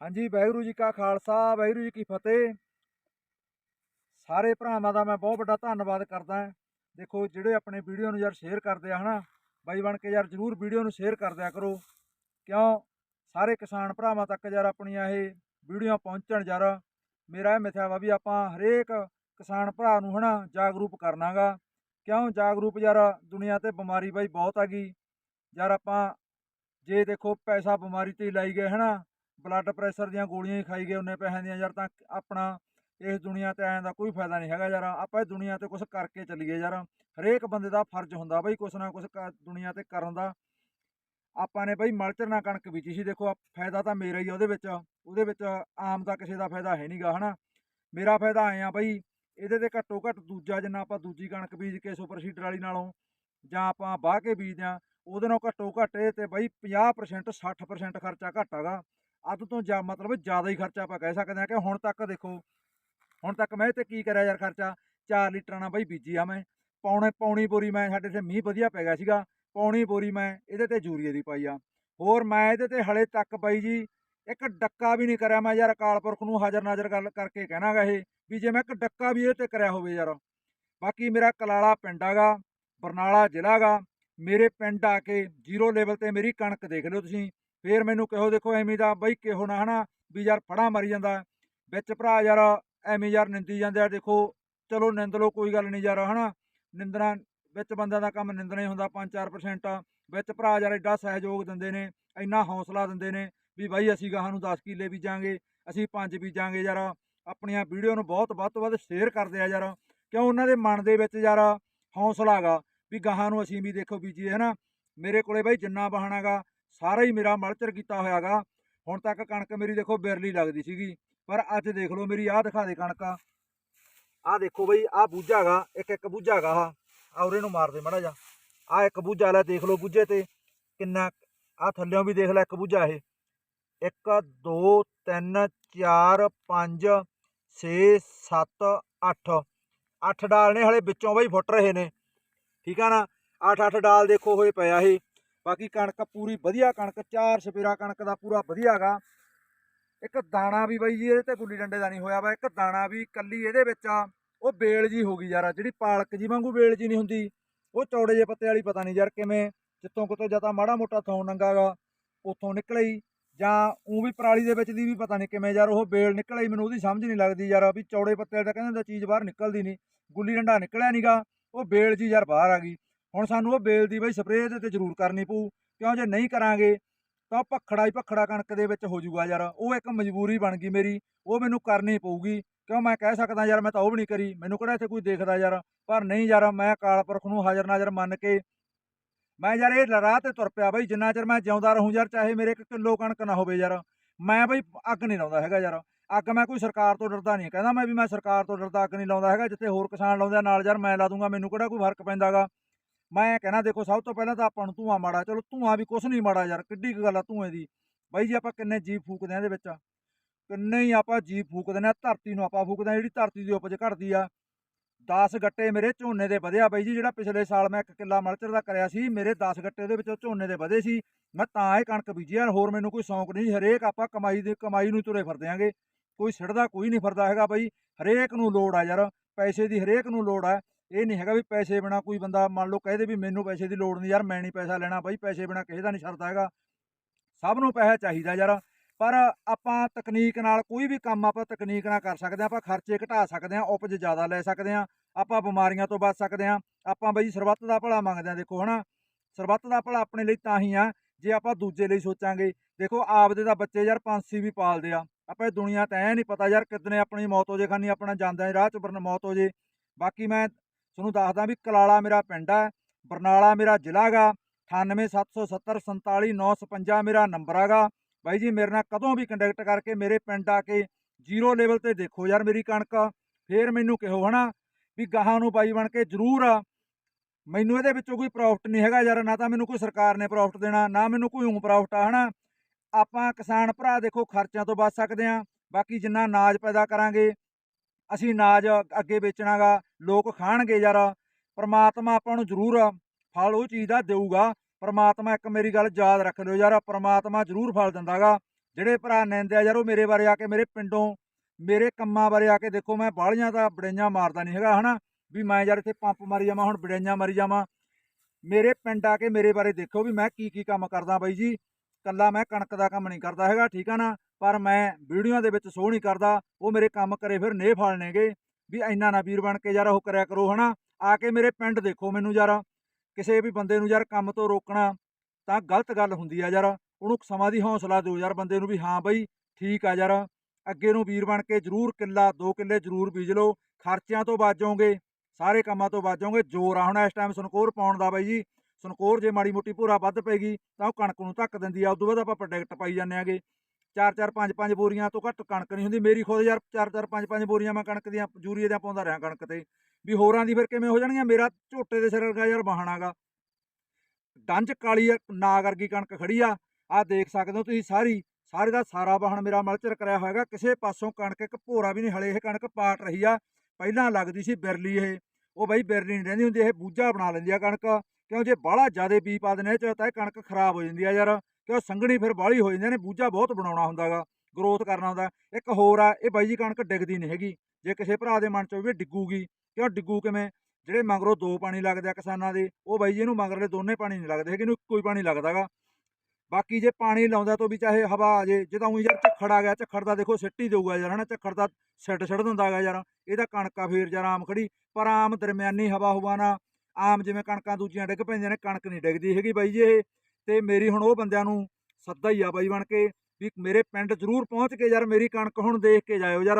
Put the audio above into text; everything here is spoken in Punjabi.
ਹਾਂਜੀ, ਵਾਹਿਗੁਰੂ ਜੀ ਕਾ ਖਾਲਸਾ, ਵਾਹਿਗੁਰੂ ਜੀ ਕੀ ਫਤਿਹ। ਸਾਰੇ ਭਰਾਵਾਂ ਦਾ ਮੈਂ ਬਹੁਤ ਵੱਡਾ ਧੰਨਵਾਦ ਕਰਦਾ ਦੇਖੋ, ਜਿਹੜੇ ਆਪਣੇ ਵੀਡੀਓ ਨੂੰ ਯਾਰ ਸ਼ੇਅਰ ਕਰਦੇ ਆ, ਹਨਾ? ਬਾਈ ਬਣ ਕੇ ਯਾਰ ਜਰੂਰ ਵੀਡੀਓ ਨੂੰ ਸ਼ੇਅਰ ਕਰ ਦਿਆ ਕਰੋ। ਕਿਉਂ? ਸਾਰੇ ਕਿਸਾਨ ਭਰਾਵਾਂ ਤੱਕ ਯਾਰ ਆਪਣੀਆਂ ਇਹ ਵੀਡੀਓ ਪਹੁੰਚਣ ਯਾਰ। ਮੇਰਾ ਇਹ ਮਿਥਿਆ ਵਾ ਵੀ ਆਪਾਂ ਹਰੇਕ ਕਿਸਾਨ ਭਰਾ ਨੂੰ, ਹਨਾ, ਜਾਗਰੂਕ ਕਰਨਾਗਾ ਕਿਉਂ? ਜਾਗਰੂਕ ਯਾਰ ਦੁਨੀਆ ਤੇ ਬਿਮਾਰੀ ਬਾਈ ਬਹੁਤ ਆ ਗਈ। ਯਾਰ ਆਪਾਂ ਜੇ ਦੇਖੋ ਪੈਸਾ ਬਿਮਾਰੀ ਤੇ ਹੀ ਲਾਈ ਗਏ, ਹਨਾ? ਬਲੱਡ ਪ੍ਰੈਸ਼ਰ ਦੀਆਂ ਗੋਲੀਆਂ ਹੀ ਖਾਈ ਗਏ, ਉਹਨੇ ਪੈਸਿਆਂ ਦੀਆਂ, ਯਾਰ ਤਾਂ ਆਪਣਾ ਇਸ ਦੁਨੀਆ ਤੇ ਆਇਆਂ ਦਾ ਕੋਈ ਫਾਇਦਾ ਨਹੀਂ ਹੈਗਾ ਯਾਰ, ਆਪਾਂ ਇਹ ਦੁਨੀਆ ਤੇ ਕੁਝ ਕਰਕੇ ਚੱਲੀਏ ਯਾਰ। ਹਰੇਕ ਬੰਦੇ ਦਾ ਫਰਜ਼ ਹੁੰਦਾ ਬਈ ਕੁਛ ਨਾ ਕੁਛ ਕ- ਦੁਨੀਆ ਤੇ ਕਰਨ ਦਾ। ਆਪਾਂ ਨੇ ਬਈ ਮਲਚਰ ਨਾਲ ਕਣਕ ਬੀਜੀ ਸੀ, ਦੇਖੋ ਆ ਫਾਇਦਾ ਤਾਂ ਮੇਰਾ ਹੀ ਉਹਦੇ ਵਿੱਚ ਉਹਦੇ ਵਿੱਚ ਆਮ ਦਾ ਕਿਸੇ ਦਾ ਫਾਇਦਾ ਹੈ ਨਹੀਂਗਾ, ਹਨਾ। ਮੇਰਾ ਫਾਇਦਾ ਆਏ ਆ ਬਈ, ਇਹਦੇ ਤੇ ਘੱਟੋ ਘੱਟ ਦੂਜਾ ਜਿੰਨਾ ਆਪਾਂ ਦੂਜੀ ਕਣਕ ਬੀਜ ਕੇ ਸੁਪਰ ਸੀਡਰ ਵਾਲੀ ਨਾਲੋਂ, ਜਾਂ ਆਪਾਂ ਵਾਹ ਕੇ ਬੀਜਦੇ ਆ, ਉਹਦੇ ਨਾਲ ਘੱਟੋ ਘੱਟ ਇਹ ਤੇ ਬਈ 50% 60% ਖਰਚਾ ਘੱਟ ਹੈਗਾ। ਅੱਧ ਤੋਂ ਜਾ ਮਤਲਬ ਜ਼ਿਆਦਾ ਹੀ ਖਰਚਾ ਆਪਾਂ ਕਹਿ ਸਕਦੇ ਹਾਂ ਕਿ ਹੁਣ ਤੱਕ ਦੇਖੋ, ਹੁਣ ਤੱਕ ਮੈਂ ਇਹ ਤੇ ਕੀ ਕਰਿਆ ਯਾਰ ਖਰਚਾ? 4 ਲੀਟਰਾਂ ਨਾਲ ਬਈ ਬੀਜੀ ਆ ਮੈਂ। ਪੌਣੇ, ਪੌਣੀ ਬੋਰੀ ਮੈਂ ਸਾਡੇ ਤੇ ਮੀਂਹ ਵਧੀਆ ਪੈ ਗਿਆ ਸੀਗਾ। ਪੌਣੀ ਬੋਰੀ ਮੈਂ ਇਹਦੇ ਤੇ ਯੂਰੀਏ ਦੀ ਪਾਈ ਆ। ਹੋਰ ਮੈਂ ਇਹਦੇ ਤੇ ਹਲੇ ਤੱਕ ਬਾਈ ਜੀ ਇੱਕ ਡੱਕਾ ਵੀ ਨਹੀਂ ਕਰਿਆ ਮੈਂ ਯਾਰ ਅਕਾਲ ਪੁਰਖ ਨੂੰ ਹਾਜ਼ਰ ਨਾਜ਼ਰ ਗੱਲ ਕਰਕੇ ਕਹਿਣਾਗਾ ਇਹ ਵੀ ਜੇ ਮੈਂ ਇੱਕ ਡੱਕਾ ਵੀ ਇਹਦੇ ਤੇ ਕਰਿਆ ਹੋਵੇ ਯਾਰ। ਬਾਕੀ ਮੇਰਾ ਕਲਾਲਾ ਪਿੰਡ ਹੈਗਾ ਬਰਨਾਲਾ ਜ਼ਿਲ੍ਹਾ ਗਾ ਮੇਰੇ ਪਿੰਡ ਆ ਕੇ ਜ਼ੀਰੋ ਲੈਵਲ ਤੇ ਮੇਰੀ ਕਣਕ ਦੇਖ ਲਿਓ ਤੁਸੀਂ। ਫੇਰ ਮੈਨੂੰ ਕਹੋ, ਦੇਖੋ ਐਵੇਂ ਦਾ ਬਈ ਕਿਹੋ ਨਾ, ਹਨਾ, ਵੀ ਯਾਰ ਫੜਾ ਮਰੀ ਜਾਂਦਾ। ਵਿੱਚ ਭਰਾ ਯਾਰ ਐਵੇਂ ਯਾਰ ਨਿੰਦੀ ਜਾਂਦੇ ਆ ਦੇਖੋ, ਚਲੋ ਨਿੰਦ ਲਓ, ਕੋਈ ਗੱਲ ਨਹੀਂ ਯਾਰ, ਹਨਾ। ਨਿੰਦਣਾ, ਵਿੱਚ ਬੰਦਿਆਂ ਦਾ ਕੰਮ ਨਿੰਦਣਾ ਹੀ ਹੁੰਦਾ 5-4% ਵਿੱਚ ਭਰਾ ਯਾਰ ਐਡਾ ਸਹਿਯੋਗ ਦਿੰਦੇ ਨੇ ਇੰਨਾ ਹੌਸਲਾ ਦਿੰਦੇ ਨੇ, ਵੀ ਬਾਈ ਅਸੀਂ ਗਾਹਾਂ ਨੂੰ 10 ਕਿੱਲੇ ਬੀਜਾਂਗੇ, ਅਸੀਂ 5 ਬੀਜਾਂਗੇ ਯਾਰ। ਆਪਣੀਆਂ ਵੀਡੀਓ ਨੂੰ ਬਹੁਤ ਵੱਧ ਤੋਂ ਵੱਧ ਸ਼ੇਅਰ ਕਰਦੇ ਆ ਯਾਰ। ਕਿਉਂ ਉਹਨਾਂ ਦੇ ਮਨ ਦੇ ਵਿੱਚ ਯਾਰ ਹੌਸਲਾ ਹੈਗਾ, ਵੀ ਗਾਹਾਂ ਨੂੰ ਅਸੀਂ ਵੀ ਦੇਖੋ ਬੀਜੀਏ, ਹਨਾ। ਮੇਰੇ ਕੋਲੇ ਬਾਈ ਜਿੰਨਾ ਬਹਾਨਾਗਾ ਸਾਰਾ ਹੀ ਮੇਰਾ ਮਲਚਰ ਕੀਤਾ ਹੋਇਆਗਾ। ਹੁਣ ਤੱਕ ਕਣਕ ਮੇਰੀ ਦੇਖੋ ਬਿਰਲੀ ਲੱਗਦੀ ਸੀਗੀ, ਪਰ ਅੱਜ ਦੇਖ ਲਓ ਮੇਰੀ, ਆਹ ਦਿਖਾ ਦੇ ਕਣਕ। ਆਹ ਦੇਖੋ ਬਈ, ਆਹ ਬੂਝਾ ਗਾ, ਇੱਕ ਇੱਕ ਬੂਝਾ ਗਾ ਆਹ। ਆਹ ਉਰੇ ਨੂੰ ਮਾਰ ਦੇ ਮੜਾ ਜਾ ਆਹ ਇੱਕ ਬੂਝਾ ਲੈ, ਦੇਖ ਲਓ ਬੂਝੇ ਤੇ ਕਿੰਨਾ ਆਹ ਥੱਲਿਓਂ ਵੀ ਦੇਖ ਲੈ ਇੱਕ ਬੂਝਾ ਇਹ। 1 2 3 4 5 6 7 8 8 ਡਾਲ ਨੇ ਹਲੇ ਵਿੱਚੋਂ ਬਈ ਫੁੱਟ ਰਹੇ ਨੇ। ਠੀਕ ਆ ਨਾ? 8 8 ਡਾਲ ਦੇਖੋ ਹੋਏ ਪਿਆ ਇਹ। ਬਾਕੀ ਕਣਕ ਪੂਰੀ ਵਧੀਆ, ਕਣਕ ਚਾਰ ਸਪੇਰਾ ਕਣਕ ਦਾ ਪੂਰਾ ਵਧੀਆ ਹੈਗਾ ਇੱਕ ਦਾਣਾ ਵੀ ਬਾਈ ਜੀ, ਇਹਦੇ ਤੇ ਗੁੱਲੀ ਡੰਡੇ ਦਾ ਨਹੀਂ ਹੋਇਆ ਵਾ, ਇੱਕ ਦਾਣਾ ਵੀ ਕੱਲੀ ਇਹਦੇ ਵਿੱਚ ਆ, ਉਹ ਬੇਲ ਜੀ ਹੋ ਗਈ ਯਾਰ, ਜਿਹੜੀ ਪਾਲਕ ਜੀ ਵਾਂਗੂ ਬੇਲ ਜੀ ਨਹੀਂ ਹੁੰਦੀ, ਉਹ ਚੌੜੇ ਜਿਹੇ ਪੱਤੇ ਵਾਲੀ ਪਤਾ ਨਹੀਂ ਯਾਰ ਕਿਵੇਂ ਜਿੱਤੋਂ ਕਿਤੋਂ ਜਾਂ ਤਾਂ ਮਾੜਾ ਮੋਟਾ ਥੋਂ ਨੰਗਾਗਾ ਉੱਥੋਂ ਨਿਕਲਈ, ਜਾਂ ਉਹ ਵੀ ਪਰਾਲੀ ਦੇ ਵਿੱਚ ਦੀ ਵੀ ਪਤਾ ਨਹੀਂ ਕਿਵੇਂ ਯਾਰ, ਉਹ ਬੇਲ ਨਿਕਲਈ, ਮੈਨੂੰ ਉਹਦੀ ਸਮਝ ਨਹੀਂ ਲੱਗਦੀ ਯਾਰ, ਵੀ ਚੌੜੇ ਪੱਤੇ ਦਾ ਕਹਿੰਦੇ ਹੁੰਦਾ ਚੀਜ਼ ਬਾਹਰ ਨਿਕਲਦੀ ਨਹੀਂ, ਗੁੱਲੀ ਡੰਡਾ ਨਿਕਲਿਆ ਨਹੀਂਗਾ ਉਹ ਬੇਲ ਜੀ ਯਾਰ ਬਾਹਰ ਆ ਗਈ। ਹੁਣ ਸਾਨੂੰ ਉਹ ਬੇਲ ਦੀ ਬਈ ਸਪਰੇਅ ਦੇ ਤੇ ਜ਼ਰੂਰ ਕਰਨੀ ਪਊ, ਕਿਉਂ ਜੇ ਨਹੀਂ ਕਰਾਂਗੇ, ਤਾਂ ਉਹ ਭਖੜਾ ਹੀ ਭਖੜਾ ਕਣਕ ਦੇ ਵਿੱਚ ਹੋ ਜਾਊਗਾ ਯਾਰ, ਉਹ ਇੱਕ ਮਜਬੂਰੀ ਬਣ ਗਈ ਮੇਰੀ, ਉਹ ਮੈਨੂੰ ਕਰਨੀ ਪਊਗੀ, ਕਿਉਂ ਮੈਂ ਕਹਿ ਸਕਦਾ ਯਾਰ ਮੈਂ ਤਾਂ ਉਹ ਵੀ ਨਹੀਂ ਕਰੀ, ਮੈਨੂੰ ਕਿਹੜਾ ਇੱਥੇ ਕੋਈ ਦੇਖਦਾ ਯਾਰ, ਪਰ ਨਹੀਂ ਯਾਰ ਮੈਂ ਅਕਾਲ ਪੁਰਖ ਨੂੰ ਹਾਜ਼ਰ ਨਾਜ਼ਰ ਮੰਨ ਕੇ ਮੈਂ ਯਾਰ ਇਹ ਰਾਹ ਤੇ ਤੁਰ ਪਿਆ ਬਈ, ਜਿੰਨਾ ਚਿਰ ਮੈਂ ਜਿਉਂਦਾ ਰਹੂੰ ਯਾਰ, ਚਾਹੇ ਮੇਰੇ ਇੱਕ ਕਿਲੋ ਕਣਕ ਨਾ ਹੋਵੇ ਯਾਰ, ਮੈਂ ਬਈ ਅੱਗ ਨਹੀਂ ਲਾਉਂਦਾ ਹੈਗਾ ਯਾਰ, ਅੱਗ ਮੈਂ ਕੋਈ ਸਰਕਾਰ ਤੋਂ ਡਰਦਾ ਨਹੀਂ, ਕਹਿੰਦਾ ਮੈਂ ਵੀ ਮੈਂ ਸਰਕਾਰ ਤੋਂ ਡਰਦਾ, ਅੱਗ ਨਹੀਂ ਲਾਉਂਦਾ ਹੈਗਾ, ਜਿੱਥੇ ਹੋਰ ਕਿਸਾਨ ਲਾਉਂਦੇ ਨਾਲ ਯਾਰ ਮੈਂ ਲਾ ਦੂੰਗਾ, ਮੈਨੂੰ ਕਿਹੜਾ ਕੋਈ ਫ਼ਰਕ ਪੈਂਦਾਗਾ। ਮੈਂ ਕਹਿਣਾ ਦੇਖੋ ਸਭ ਤੋਂ ਪਹਿਲਾਂ ਤਾਂ ਆਪਾਂ ਨੂੰ ਧੂਆਂ ਮਾੜਾ, ਚਲੋ ਧੂਆਂ ਵੀ ਕੁਛ ਨਹੀਂ ਮਾੜਾ ਯਾਰ, ਕਿੱਡੀ ਕੁ ਗੱਲ ਆ ਧੂਏ ਦੀ। ਬਾਈ ਜੀ ਆਪਾਂ ਕਿੰਨੇ ਜੀਵ ਫੂਕਦੇ ਆ ਇਹਦੇ ਵਿੱਚ। ਕਿੰਨੇ ਹੀ ਆਪਾਂ ਜੀਵ ਫੂਕਦੇ ਨੇ ਧਰਤੀ ਨੂੰ ਆਪਾਂ ਫੂਕਦੇ ਆ ਜਿਹੜੀ ਧਰਤੀ ਦੀ ਉਪਜ ਘਟਦੀ ਆ। 10 ਗੱਟੇ ਮੇਰੇ ਝੋਨੇ ਦੇ ਵਧਿਆ ਬਾਈ ਜੀ, ਜਿਹੜਾ ਪਿਛਲੇ ਸਾਲ ਮੈਂ 1 ਕਿੱਲਾ ਮਲਚਰ ਦਾ ਕਰਿਆ ਸੀ, ਮੇਰੇ 10 ਗੱਟੇ ਉਹਦੇ ਵਿੱਚੋਂ ਝੋਨੇ ਦੇ ਵਧੇ ਸੀ। ਮੈਂ ਤਾਂ ਇਹ ਕਣਕ ਬੀਜੀ ਯਾਰ ਹੋਰ ਮੈਨੂੰ ਕੋਈ ਸ਼ੌਂਕ ਨਹੀਂ, ਹਰੇਕ ਆਪਾਂ ਕਮਾਈ ਦੇ, ਕਮਾਈ ਨੂੰ ਹੀ ਤੁਰੇ ਫਿਰਦੇ ਆਂਗੇ। ਕੋਈ ਸਿੜਦਾ, ਕੋਈ ਨਹੀਂ ਫਿਰਦਾ ਹੈਗਾ ਬਾਈ। ਹਰੇਕ ਨੂੰ ਲੋੜ ਆ ਯਾਰ, ਪੈਸੇ ਦੀ ਹਰੇਕ ਨੂੰ ਲੋੜ ਆ। ਇਹ ਨਹੀਂ ਹੈਗਾ ਵੀ ਪੈਸੇ ਬਿਨਾ ਕੋਈ ਬੰਦਾ, ਮੰਨ ਲਓ ਕਹਦੇ ਵੀ ਮੈਨੂੰ ਪੈਸੇ ਦੀ ਲੋੜ ਨਹੀਂ ਯਾਰ, ਮੈਂ ਨਹੀਂ ਪੈਸਾ ਲੈਣਾ ਬਾਈ, ਪੈਸੇ ਬਿਨਾ ਕਿਸੇ ਦਾ ਨਹੀਂ ਸਰਦਾ ਹੈਗਾ। ਸਭ ਨੂੰ ਪੈਸਾ ਚਾਹੀਦਾ ਯਾਰ, ਪਰ ਆਪਾਂ ਤਕਨੀਕ ਨਾਲ ਕੋਈ ਵੀ ਕੰਮ ਆਪਾਂ ਤਕਨੀਕ ਨਾਲ ਕਰ ਸਕਦੇ ਹਾਂ, ਆਪਾਂ ਖਰਚੇ ਘਟਾ ਸਕਦੇ ਹਾਂ, ਉਪਜ ਜ਼ਿਆਦਾ ਲੈ ਸਕਦੇ ਹਾਂ, ਆਪਾਂ ਬਿਮਾਰੀਆਂ ਤੋਂ ਬਚ ਸਕਦੇ ਹਾਂ, ਆਪਾਂ ਬਈ ਸਰਬੱਤ ਦਾ ਭਲਾ ਮੰਗਦੇ ਹਾਂ, ਦੇਖੋ ਹਨਾ। ਸਰਬੱਤ ਦਾ ਭਲਾ ਆਪਣੇ ਲਈ ਤਾਂ ਹੀ ਆ, ਜੇ ਆਪਾਂ ਦੂਜੇ ਲਈ ਸੋਚਾਂਗੇ, ਦੇਖੋ ਆਪਦੇ ਦਾ ਬੱਚੇ ਯਾਰ ਪੰਛੀ ਵੀ ਪਾਲਦੇ ਆ, ਆਪਾਂ ਦੁਨੀਆ ਤਾਂ ਐ ਨਹੀਂ ਪਤਾ ਯਾਰ ਕਿਦਨੇ ਆਪਣੀ ਮੌਤ ਹੋ ਜੇ, ਖਾਨੀ ਆਪਣਾ ਜਾਂਦਾ ਰਾਹ ਚ ਬਰਨ ਮੌਤ ਹੋ ਜੇ। ਬਾਕੀ ਮੈਂ ਤੁਹਾਨੂੰ ਦੱਸਦਾ ਵੀ ਕਲਾਲਾ ਮੇਰਾ ਪਿੰਡ ਹੈ, ਬਰਨਾਲਾ ਮੇਰਾ ਜ਼ਿਲ੍ਹਾ ਗਾ 9877747955 ਮੇਰਾ ਨੰਬਰ ਹੈਗਾ। ਬਾਈ ਜੀ, ਮੇਰੇ ਨਾਲ ਕਦੋਂ ਵੀ ਕੰਟੈਕਟ ਕਰਕੇ ਮੇਰੇ ਪਿੰਡ ਆ ਕੇ ਜ਼ੀਰੋ ਲੈਵਲ ਤੇ ਦੇਖੋ ਯਾਰ ਮੇਰੀ ਕਣਕ। ਫੇਰ ਮੈਨੂੰ ਕਿਹੋ ਹਨਾ ਵੀ ਗਾਹਾਂ ਨੂੰ ਬਾਈ ਬਣ ਕੇ ਜ਼ਰੂਰ ਮੈਨੂੰ ਇਹਦੇ ਵਿੱਚੋਂ ਕੋਈ ਪ੍ਰੋਫਿਟ ਨਹੀਂ ਹੈਗਾ ਯਾਰ, ਨਾ ਤਾਂ ਮੈਨੂੰ ਕੋਈ ਸਰਕਾਰ ਨੇ ਪ੍ਰੋਫਿਟ ਦੇਣਾ, ਨਾ ਮੈਨੂੰ ਕੋਈ ਊਂ ਪ੍ਰੋਫਿਟ ਆ ਹਨਾ। ਆਪਾਂ ਕਿਸਾਨ ਭਰਾ ਦੇਖੋ, ਖਰਚਿਆਂ ਤੋਂ ਬਚ ਸਕਦੇ ਆ ਬਾਕੀ ਜਿੰਨਾ ਅਨਾਜ ਪੈਦਾ ਕਰਾਂਗੇ ਅਸੀਂ ਅਨਾਜ ਅੱਗੇ ਵੇਚਣਾਗਾ, ਲੋਕ ਖਾਣਗੇ ਯਾਰ। ਪਰਮਾਤਮਾ ਆਪਾਂ ਨੂੰ ਜ਼ਰੂਰ ਫਲ ਉਹ ਚੀਜ਼ ਦਾ ਦੇਊਗਾ। ਪਰਮਾਤਮਾ ਇੱਕ ਮੇਰੀ ਗੱਲ ਯਾਦ ਰੱਖ ਲਿਓ ਯਾਰ, ਪਰਮਾਤਮਾ ਜ਼ਰੂਰ ਫਲ ਦਿੰਦਾਗਾ। ਜਿਹੜੇ ਭਰਾ ਨਿੰਦਿਆ ਯਾਰ, ਉਹ ਮੇਰੇ ਬਾਰੇ ਆ ਕੇ ਮੇਰੇ ਪਿੰਡੋਂ, ਮੇਰੇ ਕੰਮਾਂ ਬਾਰੇ ਆ ਕੇ ਦੇਖੋ, ਮੈਂ ਬਾਹਲੀਆਂ ਦਾ ਬੜਈਆਂ ਮਾਰਦਾ ਨਹੀਂ ਹੈਗਾ, ਹਨਾ? ਵੀ ਮੈਂ ਯਾਰ ਇੱਥੇ ਪੰਪ ਮਾਰੀ ਜਾਵਾਂ, ਹੁਣ ਬੜਈਆਂ ਮਾਰੀ ਜਾਵਾਂ। ਮੇਰੇ ਪਿੰਡ ਆ ਕੇ ਮੇਰੇ ਬਾਰੇ ਦੇਖੋ ਵੀ ਮੈਂ ਕੀ ਕੀ ਕੰਮ ਕਰਦਾ ਬਾਈ ਜੀ। ਕੱਲਾ ਮੈਂ ਕਣਕ ਦਾ ਕੰਮ ਨਹੀਂ ਕਰਦਾ ਹੈਗਾ, ਠੀਕ ਆ ਨਾ? ਪਰ ਮੈਂ ਵੀਡੀਓ ਦੇ ਵਿੱਚ ਸੋਹ ਨਹੀਂ ਕਰਦਾ, ਉਹ ਮੇਰੇ ਕੰਮ ਕਰੇ ਫਿਰ ਨੇ ਫਾਲਣੇਗੇ ਵੀ ਇੰਨਾ ਨਾ ਵੀਰ ਬਣ ਕੇ ਯਾਰ ਉਹ ਕਰਿਆ ਕਰੋ, ਹਨਾ? ਆ ਕੇ ਮੇਰੇ ਪਿੰਡ ਦੇਖੋ ਮੈਨੂੰ ਯਾਰ। ਕਿਸੇ ਵੀ ਬੰਦੇ ਨੂੰ ਯਾਰ ਕੰਮ ਤੋਂ ਰੋਕਣਾ ਤਾਂ ਗਲਤ ਗੱਲ ਹੁੰਦੀ ਆ ਯਾਰ। ਉਹਨੂੰ ਸਮਾਂ ਦੀ ਹੌਸਲਾ ਦਿਓ ਯਾਰ ਬੰਦੇ ਨੂੰ ਵੀ, ਹਾਂ ਬਈ, ਠੀਕ ਆ ਯਾਰ। ਅੱਗੇ ਨੂੰ ਵੀਰ ਬਣ ਕੇ ਜ਼ਰੂਰ ਕਿੱਲਾ, ਦੋ ਕਿੱਲੇ ਜ਼ਰੂਰ ਬੀਜ ਲਓ। ਖਰਚਿਆਂ ਤੋਂ ਬਾਜੋਗੇ ਸਾਰੇ ਕੰਮਾਂ ਤੋਂ ਬਾਜੋਗੇ ਜ਼ੋਰ ਆ ਹੁਣ ਇਸ ਟਾਈਮ ਸਨਕੋਰ ਪਾਉਣ ਦਾ ਬਾਈ ਜੀ। ਸਨਕੋਰ ਜੇ ਮਾੜੀ ਮੋਟੀ ਭੂਰਾ ਵੱਧ ਪੈਗੀ ਤਾਂ ਉਹ ਕਣਕ ਨੂੰ ਧੱਕ ਦਿੰਦੀ ਆ। ਉਦੋਂ ਬਾਅਦ ਆਪਾਂ ਪ੍ਰੋਡਕਟ ਪਾਈ ਜਾਂਦੇ ਆਗੇ। ਚਾਰ ਚਾਰ ਪੰਜ ਪੰਜ ਬੋਰੀਆਂ ਤੋਂ ਘੱਟ ਕਣਕ ਨਹੀਂ ਹੁੰਦੀ। ਮੇਰੀ ਖੁਦ ਯਾਰ ਚਾਰ ਚਾਰ ਪੰਜ ਪੰਜ ਬੋਰੀਆਂ ਮੈਂ ਕਣਕ ਦੀਆਂ ਯੂਰੀਏ ਦੀਆਂ ਪਾਉਂਦਾ ਰਿਹਾ ਕਣਕ ਤੇ। ਵੀ ਹੋਰਾਂ ਦੀ ਫਿਰ ਕਿਵੇਂ ਹੋ ਜਾਣਗੀਆਂ? ਮੇਰਾ ਝੋਟੇ ਦੇ ਸਿਰ ਵਰਗਾ ਯਾਰ ਬਾਹਣਾਗਾ ਡੰਜ ਕਾਲੀ ਆ, ਨਾਗ ਵਰਗੀ ਕਣਕ ਖੜੀ ਆ। ਆ ਦੇਖ ਸਕਦੇ ਹੋ ਤੁਸੀਂ ਸਾਰੀ ਸਾਰੇ ਦਾ ਸਾਰਾ ਵਾਹਣ ਮੇਰਾ ਮਲਚਰ ਕਰਿਆ ਹੋਇਆਗਾ। ਕਿਸੇ ਪਾਸੋਂ ਕਣਕ ਇੱਕ ਭੋਰਾ ਵੀ ਨਹੀਂ ਹਲੇ ਇਹ ਕਣਕ ਪਾਟ ਰਹੀ ਆ। ਪਹਿਲਾਂ ਲੱਗਦੀ ਸੀ ਬਿਰਲੀ ਇਹ। ਉਹ ਬਈ ਬਿਰਲੀ ਨਹੀਂ ਰਹਿੰਦੀ ਹੁੰਦੀ ਇਹ ਬੂਝਾ ਬਣਾ ਲੈਂਦੀ ਆ ਕਣਕ। ਕਿਉਂ ਜੇ ਬਾਹਲਾ ਜ਼ਿਆਦਾ ਬੀ ਪਾ ਦਿੰਦੇ ਚ ਤਾਂ ਇਹ ਕਣਕ ਖਰਾਬ ਹੋ ਜਾਂਦੀ ਆ ਯਾਰ। ਕਿਉਂ ਸੰਘਣੀ ਫਿਰ ਬਾਹਲੀ ਹੋ ਜਾਂਦੀ ਨੇ ਬੂਝਾ ਬਹੁਤ ਬਣਾਉਣਾ ਹੁੰਦਾਗਾ ਗਰੋਥ ਕਰਨਾ ਹੁੰਦਾ। ਇੱਕ ਹੋਰ ਆ, ਇਹ ਬਾਈ ਜੀ ਕਣਕ ਡਿੱਗਦੀ ਨਹੀਂ ਹੈਗੀ। ਜੇ ਕਿਸੇ ਭਰਾ ਦੇ ਮਨ ਚ ਵੀ ਡਿੱਗੂਗੀ, ਕਿਉਂ ਡਿੱਗੂ ਕਿਵੇਂ? ਜਿਹੜੇ ਮਗਰੋਂ ਦੋ ਪਾਣੀ ਲੱਗਦੇ ਆ ਕਿਸਾਨਾਂ ਦੇ, ਉਹ ਬਾਈ ਜੀ ਇਹਨੂੰ ਮਗਰਲੇ ਦੋਨੇ ਪਾਣੀ ਨਹੀਂ ਲੱਗਦੇ ਹੈਗੇ, ਇਹਨੂੰ ਇੱਕੋ ਹੀ ਪਾਣੀ ਲੱਗਦਾਗਾ ਬਾਕੀ ਜੇ ਪਾਣੀ ਲਾਉਂਦਾ ਤੋਂ ਵੀ ਚਾਹੇ ਹਵਾ ਆ ਜੇ ਜੇ ਤਾਂ ਊਂ ਯਾਰ ਝੱਖੜ ਆ ਗਿਆ, ਝੱਖੜ ਦਾ ਦੇਖੋ ਸਿੱਟੀ ਦੇਊਗਾ ਯਾਰ, ਹਨਾ? ਝੱਖੜ ਦਾ ਸਿੱਟ ਛੱਡ ਦਿੰਦਾ ਗਾ ਯਾਰ। ਇਹਦਾ ਕਣਕਾਂ ਫੇਰ ਯਾਰ ਆਮ ਖੜੀ, ਪਰ ਆਮ ਦਰਮਿਆਨੀ ਹਵਾ ਹੁਵਾ ਨਾ ਆਮ ਜਿਵੇਂ ਕਣਕਾਂ ਦੂਜੀਆਂ ਡਿੱਗ ਪੈਂਦੀਆਂ ਨੇ, ਕਣਕ ਨਹੀਂ ਡਿੱਗਦੀ ਹੈਗੀ ਬਾਈ ਜੀ ਇਹ। ਤੇ ਮੇਰੀ ਹੁਣ ਉਹ ਬੰਦਿਆਂ ਨੂੰ ਸੱਦਾ ਹੀ ਆ ਬਾਈ ਬਣ ਕੇ ਵੀ ਮੇਰੇ ਪਿੰਡ ਜ਼ਰੂਰ ਪਹੁੰਚ ਕੇ ਯਾਰ ਮੇਰੀ ਕਣਕ ਹੁਣ ਦੇਖ ਕੇ ਜਾਇਓ ਯਾਰ।